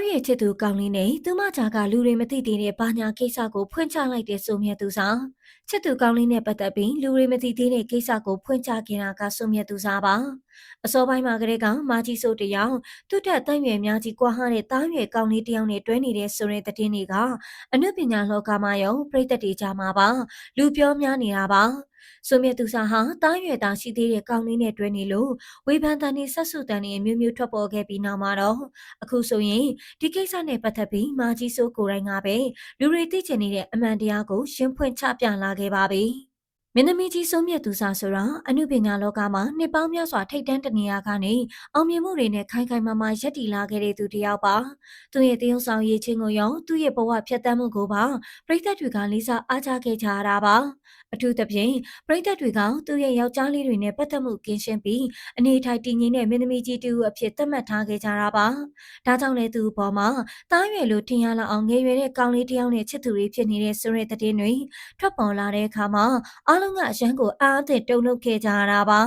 းရဲ့ချစ်သူကောင်းလေးနဲ့သူမကြားကလူတွေမသိသေးတဲ့ဘာညာကိစ္စကိုဖွင့်ချလိုက်တဲ့ဆိုမြတ်သူစားချစ်သူကောင်းလေးနဲ့ပတ်သက်ပြီးလူတွေမသိသေးတဲ့ကိစ္စကိုဖွင့်ချခဲ့တာကဆိုမြတ်သူစားပါအစောပိုင်းမှာကလေးကမာကြီးဆိုတယောက်သူ့တက်တန့်ရွယ်များကြီးကွာဟတဲ့တားရွယ်ကောင်းလေးတယောက်နဲ့တွဲနေတဲ့ဆိုတဲ့သတင်းတွေကအနုပညာလောကမှာရောပြည်သက်တွေကြားမှာပါလူပြောများနေတာပါဆိုမြတ်သူစာဟာတားရွယ်သားရှိသေးတဲ့ကောင်းလေးနဲ့တွဲနေလို့ဝေဖန်တန်နေဆက်စုတန်နေမျိုးမျိုးထွက်ပေါ်ခဲ့ပြီးနောက်မှာတော့အခုဆိုရင်ဒီကိစ္စနဲ့ပတ်သက်ပြီးမာကြီးစိုးကိုယ်တိုင်ကပဲလူတွေသိချင်နေတဲ့အမှန်တရားကိုရှင်းဖွင့်ချပြလာခဲ့ပါပြီ။ မင်းသမီးကြီးဆုံးမြတ်သူစာဆိုတာအမှုပညာလောကမှာနှစ်ပေါင်းများစွာထိတ်တန်းတနေရာကနေအောင်မြင်မှုတွေနဲ့ခိုင်ခိုင်မာမာရပ်တည်လာခဲ့တဲ့သူတစ်ယောက်ပါသူရဲ့တရုပ်ဆောင်ရည်ချင်းကိုရောသူ့ရဲ့ဘဝဖြတ်သန်းမှုကိုပါပရိသတ်တွေကလေးစားအားကြခဲ့ကြရတာပါအထူးသဖြင့်ပရိသတ်တွေကသူ့ရဲ့ယောက်ျားလေးတွေနဲ့ပတ်သက်မှုကင်းရှင်းပြီးအနေထိုင်တည်ငြိမ်တဲ့မင်းသမီးကြီးတူအဖြစ်သတ်မှတ်ထားခဲ့ကြတာပါဒါကြောင့်လည်းသူ့ဘောမှာတားရွယ်လိုထင်ရလောက်အောင်ငယ်ရွယ်တဲ့ကောင်လေးတစ်ယောက်နဲ့ချစ်သူတွေဖြစ်နေတဲ့ဆိုတဲ့တဲ့တွေထွက်ပေါ်လာတဲ့အခါမှာအလုံးကအရန်ကိုအားအသင့်တုန်လှုပ်ခဲ့ကြရတာပါ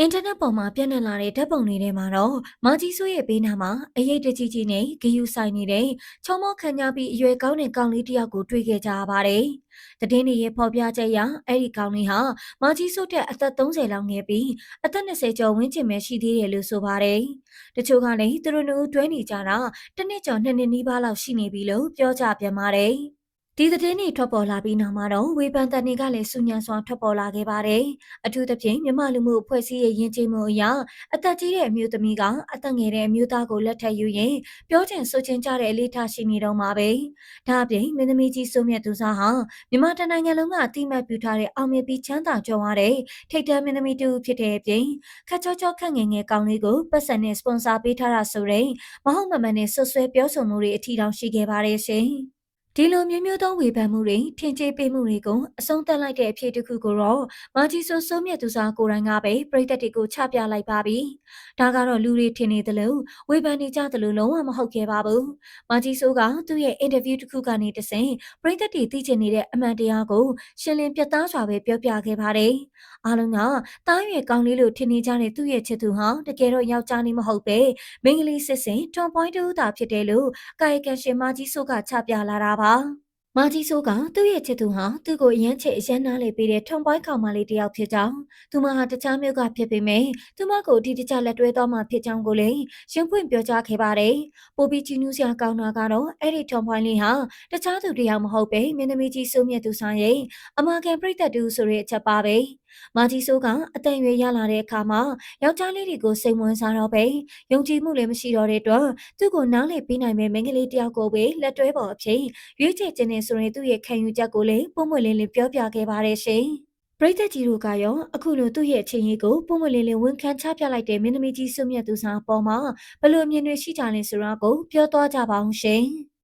အင်တာနက်ပေါ်မှာပြန့်နှံ့လာတဲ့ဓာတ်ပုံတွေထဲမှာတော့မာကြီးဆိုးရဲ့ဘေးနားမှာအရေးတကြီးကြီးနဲ့ဂယူဆိုင်နေတဲ့ချောမောခံကြပြီးအရွယ်ကောင်းတဲ့ကောင်လေးတစ်ယောက်ကိုတွေ့ခဲ့ကြရပါတယ်။တည်င်းတွေရဲ့ဖော်ပြချက်အရအဲ့ဒီကောင်လေးဟာမာကြီးဆိုးတဲ့အသက်30လောက်ငယ်ပြီးအသက်20ကျော်ဝန်းကျင်ပဲရှိသေးတယ်လို့ဆိုပါတယ်။တချို့ကလည်းသူတို့နှစ်ဦးတွဲနေကြတာတစ်နှစ်ကျော်နှစ်နှစ်နီးပါးလောက်ရှိနေပြီလို့ပြောကြပြန်ပါတယ်။ ဒီသတင်းတွေထွက်ပေါ်လာပြီးနောက်မှာတော့ဝေဖန်တန်တွေကလည်းစူညံစွာထွက်ပေါ်လာခဲ့ပါတယ်။အထူးသဖြင့်မြမလူမှုအဖွဲ့အစည်းရဲ့ယဉ်ကျေးမှုအရအသက်ကြီးတဲ့အမျိုးသမီးကအသက်ငယ်တဲ့အမျိုးသားကိုလက်ထပ်ယူရင်ပြောချင်ဆိုချင်ကြတဲ့အလေးထားရှိနေတော့မှာပဲ။ဒါအပြင်မင်းသမီးကြီးစိုးမြတ်သူစားဟာမြမတနိုင်ငံလုံးကအတိမတ်ပြုထားတဲ့အောင်မြင်ပြီးချမ်းသာကြွယ်ဝတဲ့ထိတ်တန်းမင်းသမီးတူဖြစ်တဲ့အပြင်ခက်ချောချောခက်ငယ်ငယ်ကောင်းလေးကိုပတ်စံနဲ့စပွန်ဆာပေးထားတာဆိုတဲ့မဟုတ်မမှန်တဲ့ဆွဆွဲပြောဆိုမှုတွေအထီတောင်ရှိခဲ့ပါတယ်ရှင်။ ဒီလိုမျိုးမျိုးသောဝေဖန်မှုတွေထင်ကြေးပေးမှုတွေကိုအဆုံးသတ်လိုက်တဲ့အဖြစ်တစ်ခုကိုတော့မာဂျီဆိုဆိုမြတ်သူစားကိုယ်တိုင်ကပဲပြည်သက်တွေကိုချပြလိုက်ပါပြီ။ဒါကတော့လူတွေထင်နေသလိုဝေဖန်နေကြသလိုလုံးဝမဟုတ်ခဲ့ပါဘူး။မာဂျီဆိုကသူ့ရဲ့အင်တာဗျူးတစ်ခုကနေတဆင့်ပြည်သက်တွေသိချင်နေတဲ့အမှန်တရားကိုရှင်းလင်းပြသစွာပဲပြောပြခဲ့ပါတယ်။အားလုံးကတားရွယ်ကောင်းလေးလို့ထင်နေကြတဲ့သူ့ရဲ့ချစ်သူဟာတကယ်တော့ယောက်ျားနေမဟုတ်ပဲမိန်းကလေးစစ်စင်ထွန်ပွိုင်းတူတာဖြစ်တယ်လို့ကာယကံရှင်မာဂျီဆိုကချပြလာတာပါ။မာကြီးဆိုးကသူ့ရဲ့ချစ်သူဟာသူ့ကိုအရန်ချစ်အရန်နားလေပေးတဲ့ထုံပိုင်းကောင်မလေးတယောက်ဖြစ်ကြောင်းသူမဟာတခြားမျိုးကဖြစ်ပေမဲ့သူမကိုဒီတခြားလက်တွဲသွားမှဖြစ်ကြောင်းကိုလည်းရှင်းပွင့်ပြောကြားခဲ့ပါတယ်။ပိုပြီးချီနူးစရာကောင်းတာကတော့အဲ့ဒီထုံပိုင်းလေးဟာတခြားသူတယောက်မဟုတ်ပဲမင်းသမီးကြီးစိုးမြတ်သူဆိုင်ရဲ့အမကန်ပြိတ္တတူဆိုတဲ့အချက်ပါပဲ။ မာကြီးဆိုးကအတန်ရွယ်ရလာတဲ့အခါမှာယောက်ျားလေးတွေကိုစိတ်ဝင်စားတော့ပဲယုံကြည်မှုလည်းမရှိတော့တဲ့အတွက်သူ့ကိုနားလည်ပေးနိုင်မဲ့မိန်းကလေးတယောက်ကိုပဲလက်တွဲပေါ်အဖြစ်ရွေးချယ်ခြင်းနဲ့ဆိုရင်သူ့ရဲ့ခံယူချက်ကိုလည်းပုံမွေလင်းလင်းပြောပြခဲ့ပါတယ်ရှင်ပရိသတ်ကြီးတို့ကရောအခုလိုသူ့ရဲ့အချင်းကြီးကိုပုံမလင်းလင်းဝန်ခံချပြလိုက်တဲ့မင်းသမီးကြီးစွမြတ်သူစာပေါ်မှာဘလို့အမြင်တွေရှိကြလဲဆိုတာကိုပြောသွားကြပါအောင်ရှင်။